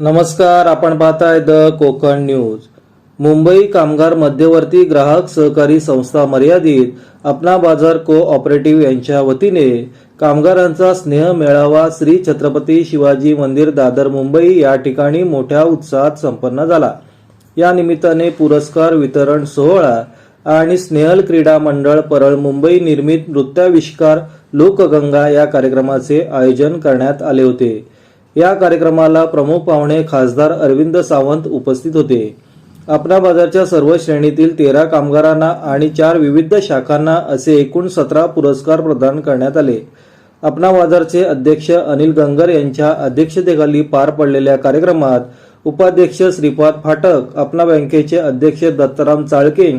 नमस्कार आपण पाहताय द कोकण न्यूज. मुंबई कामगार मध्यवर्ती ग्राहक सहकारी संस्था मर्यादित अपना बाजार को ऑपरेटिव्ह यांच्या वतीने कामगारांचा स्नेह मेळावा श्री छत्रपती शिवाजी मंदिर दादर मुंबई या ठिकाणी मोठ्या उत्साहात संपन्न झाला. या निमित्ताने पुरस्कार वितरण सोहळा आणि स्नेहल क्रीडा मंडळ परळ मुंबई निर्मित नृत्याविष्कार लोकगंगा या कार्यक्रमाचे आयोजन करण्यात आले होते. या कार्यक्रमाला प्रमुख पाहुणे खासदार अरविंद सावंत उपस्थित होते. आपणा बाजारच्या सर्व श्रेणीतील तेरा कामगारांना आणि चार विविध शाखांना असे एकूण सतरा पुरस्कार प्रदान करण्यात आले. अपना बाजारचे अध्यक्ष अनिल गंगर यांच्या अध्यक्षतेखाली पार पडलेल्या कार्यक्रमात उपाध्यक्ष श्रीपाद फाटक अपना बँकेचे अध्यक्ष दत्ताराम चाळके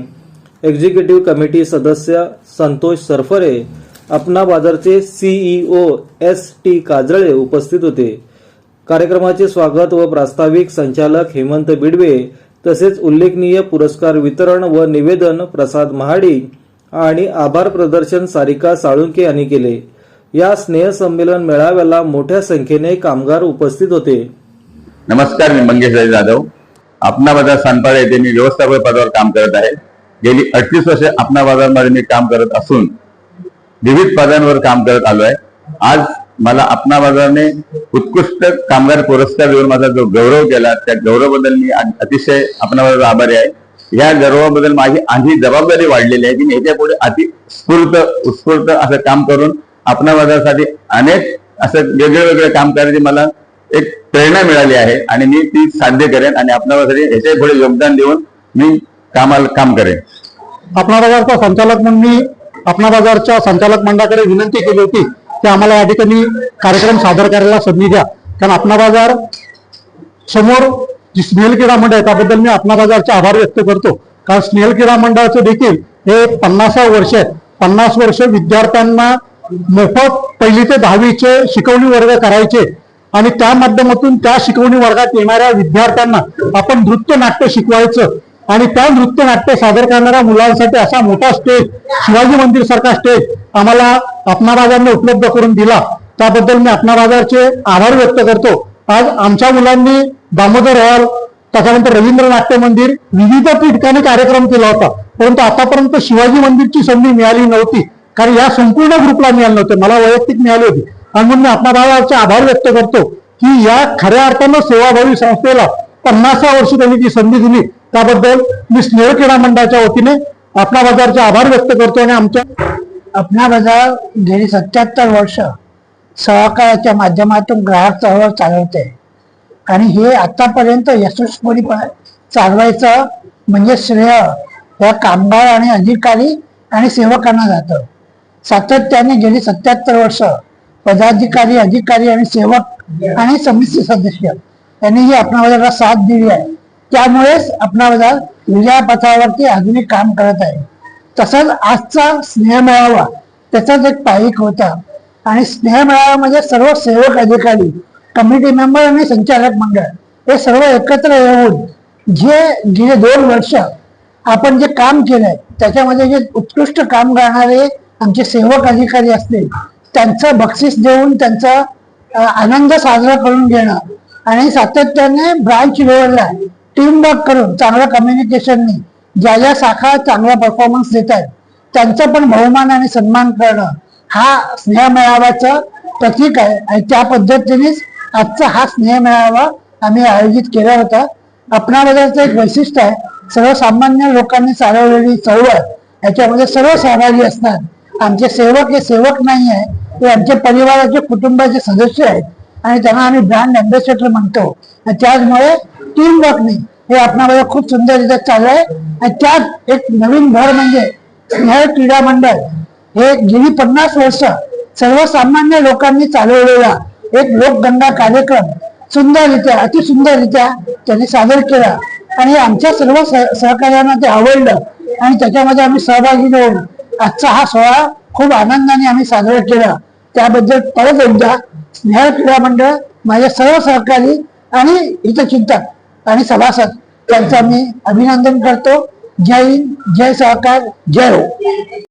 एक्झिक्युटिव्ह कमिटी सदस्य संतोष सरफरे अपना बाजारचे सीईओ एस टी काजळे उपस्थित होते. कार्यक्रमाचे स्वागत व प्रास्ताविक संचालक हेमंत बिडवे तसेच उल्लेखनीय पुरस्कार वितरण व निवेदन प्रसाद महाडी आणि आभार प्रदर्शन सारिका साळुंके यांनी केले. या स्नेह संमेलन मेळाव्याला मोठ्या संख्येने कामगार उपस्थित होते. नमस्कार मी मंगेश जाधव. आपणा बाजार सानपाडा येथे मी व्यवस्थापक पदावर काम करत आहे. गेली अडतीस वर्षे आपणा बाजारमध्ये मी काम करत असून विविध पदांवर काम करत आलो आहे आज मला आपणा बाजारने उत्कृष्ट कामगार पुरस्कार देऊन माझा जो गौरव केला त्या गौरवाबद्दल मी अतिशय आपणा बाजार आभारी आहे. या गौरवाबद्दल माझी आधी जबाबदारी वाढलेली आहे की मी याच्यापुढे अति स्फूर्त उत्स्फूर्त असं काम करून आपणा बाजारासाठी अनेक असं वेगळे वेगळे काम करण्याची मला एक प्रेरणा मिळाली आहे आणि मी ती साध्य करेन आणि आपणासाठी ह्याच्या पुढे योगदान देऊन मी कामाला काम करेन. आपणा बाजारचा संचालक म्हणून मी आपणा बाजारच्या संचालक मंडळाकडे विनंती केली होती. ते आम्हाला या ठिकाणी कार्यक्रम सादर करायला संधी द्या. कारण आपणा बाजार समोर जी स्नेहल क्रीडा मंडळ आहे त्याबद्दल मी आपणा बाजारचे आभार व्यक्त करतो. कारण स्नेहल क्रीडा मंडळाचं देखील हे पन्नासावं वर्ष आहे पन्नास वर्ष विद्यार्थ्यांना मोफत पहिली ते दहावीचे शिकवणी वर्ग करायचे. आणि त्या माध्यमातून त्या शिकवणी वर्गात येणाऱ्या विद्यार्थ्यांना आपण नृत्य नाट्य शिकवायचं. आणि त्या नृत्य नाट्य सादर करणाऱ्या मुलांसाठी असा मोठा स्टेज शिवाजी मंदिर सारखा स्टेज आम्हाला अपना बाजारने उपलब्ध करून दिला. त्याबद्दल मी अपना बाजारचे आभार व्यक्त करतो. आज आमच्या मुलांनी दामोदर हॉल त्याच्यानंतर रवींद्र नाट्य मंदिर विविध ठिकाणी कार्यक्रम केला होता. परंतु आतापर्यंत शिवाजी मंदिरची संधी मिळाली नव्हती. कारण या संपूर्ण ग्रुपला मिळाले नव्हते. मला वैयक्तिक मिळाले होते. आणि म्हणून मी आपल्या भावाचे आभार व्यक्त करतो की या खऱ्या अर्थानं सेवाभावी संस्थेला पन्नासा वर्ष त्यांनी ती संधी दिली त्याबद्दल मी स्नेह क्रीडा मंडळाच्या वतीने आपणा बाजारचे आभार व्यक्त करतो आणि आमच्या अपना बाजार गेली सत्याहत्तर वर्ष सहकाराच्या माध्यमातून ग्राहक चळवळ चालवते. आणि हे आतापर्यंत यशस्वीपणे चालवायचं म्हणजे श्रेय या कामगार आणि अधिकारी आणि सेवकांना जातं. सातत्याने गेली सत्याहत्तर वर्ष पदाधिकारी अधिकारी आणि सेवक आणि समिती सदस्य यांनी ही आपणा बाजाराला साथ दिली आहे. त्यामुळेच आपणा बाजार विजयापथावरती अजूनही काम करत आहे. तसंच आजचा स्नेह मेळावा त्याचाच एक पाईक होता आणि स्नेह मेळाव्यामध्ये सर्व सेवक अधिकारी कमिटी मेंबर आणि संचालक मंडळ हे सर्व एकत्र येऊन जे गेले दोन वर्ष आपण जे काम केलंय त्याच्यामध्ये जे उत्कृष्ट काम करणारे आमचे सेवक अधिकारी असतील त्यांचं बक्षीस देऊन त्यांचा आनंद साजरा करून घेणं आणि सातत्याने ब्रांच लेवलला टीम वर्क करून चांगल्या कम्युनिकेशननी ज्या ज्या शाखा चांगला परफॉर्मन्स देत आहेत त्यांचा पण बहुमान आणि सन्मान करणं हा स्नेह मेळाव्याचं प्रतीक आहे. आणि त्या पद्धतीनेच आजचा हा स्नेह मेळावा आम्ही आयोजित केला होता. आपणाबद्दलचं एक वैशिष्ट्य आहे सर्वसामान्य लोकांनी चालवलेली चळवळ याच्यामध्ये सर्व सहभागी असतात. आमचे सेवक हे सेवक नाही आहे ते आमच्या परिवाराचे कुटुंबाचे सदस्य आहेत. आणि त्यांना आम्ही ब्रँड अँबॅसेडर म्हणतो. आणि त्याचमुळे टीम वर्कने हे आपणामध्ये खूप सुंदररित्या चालू आहे आणि त्यात एक नवीन भर म्हणजे स्नेह क्रीडा मंडळ. हे गेली पन्नास वर्ष सर्वसामान्य लोकांनी चालवलेला एक लोकगंगा कार्यक्रम सुंदररित्या अतिसुंदररित्या त्यांनी सादर केला. आणि आमच्या सर्व सह- सहकार्यांना ते आवडलं. आणि त्याच्यामध्ये आम्ही सहभागी होऊन आजचा हा सोहळा खूप आनंदाने आम्ही साजरा केला. त्याबद्दल परत एकदा स्नेह क्रीडा मंडळ माझे सर्व सहकारी आणि हितचिंतक आणि सभासद त्यांचं मी अभिनंदन करतो. जय हिंद जय सहकार जय हो.